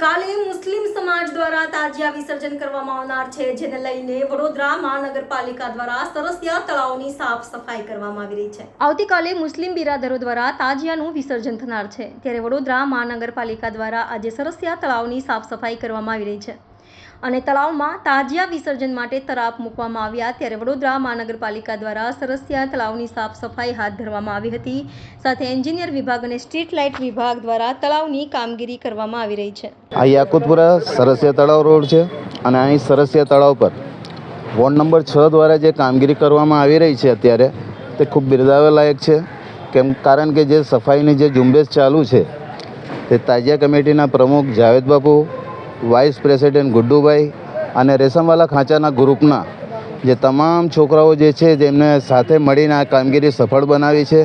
આવતીકાલે મુસ્લિમ સમાજ દ્વારા તાજિયા વિસર્જન કરવામાં આવનાર છે, જેને લઈને વડોદરા મહાનગરપાલિકા દ્વારા સરસિયા તળાવની સાફ સફાઈ કરવામાં આવી રહી છે. આવતીકાલે મુસ્લિમ બિરાદરો દ્વારા તાજિયાનું વિસર્જન થનાર છે, ત્યારે વડોદરા મહાનગરપાલિકા દ્વારા આજે સરસિયા તળાવની સાફ સફાઈ કરવામાં આવી રહી છે. અને તળાવમાં તાજિયા વિસર્જન માટે તરાપ મૂકવામાં આવ્યા ત્યારે વડોદરા મહાનગરપાલિકા દ્વારા સરસિયા તળાવની સાફ સફાઈ હાથ ધરવામાં આવી હતી. સાથે એન્જિનિયર વિભાગ અને સ્ટ્રીટ લાઇટ વિભાગ દ્વારા તળાવની કામગીરી કરવામાં આવી રહી છે. આ યાકુતપુરા સરસિયા તળાવ રોડ છે અને અહીં સરસિયા તળાવ પર વોર્ડ નંબર છ દ્વારા જે કામગીરી કરવામાં આવી રહી છે અત્યારે તે ખૂબ બિરદાવાલાયક છે. કેમ કારણ કે જે સફાઈની જે ઝુંબેશ ચાલુ છે તે તાજિયા કમિટીના પ્રમુખ જાવેદ બાપુ વાઇસ પ્રેસિડેન્ટ ગુડ્ડુભાઈ અને રેશમવાલા ખાંચાના ગ્રુપના જે તમામ છોકરાઓ જે છે જેમને સાથે મળીને આ કામગીરી સફળ બનાવી છે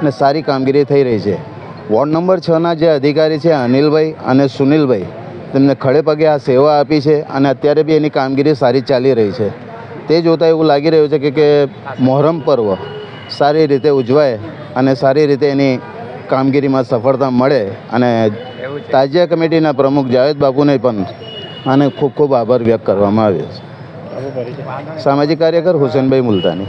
અને સારી કામગીરી થઈ રહી છે. વોર્ડ નંબર છના જે અધિકારી છે, અનિલભાઈ અને સુનિલભાઈ, તેમને ખડે પગે આ સેવા આપી છે અને અત્યારે બી એની કામગીરી સારી ચાલી રહી છે. તે જોતાં એવું લાગી રહ્યું છે કે કે મોહરમ પર્વ સારી રીતે ઉજવાય અને સારી રીતે એની કામગીરીમાં સફળતા મળે અને તાજિયા કમિટીના પ્રમુખ જાવેદ બાપુને પણ આને ખૂબ ખૂબ આભાર વ્યક્ત કરવામાં આવ્યો છે. સામાજિક કાર્યકર હુસેનભાઈ મુલતાની.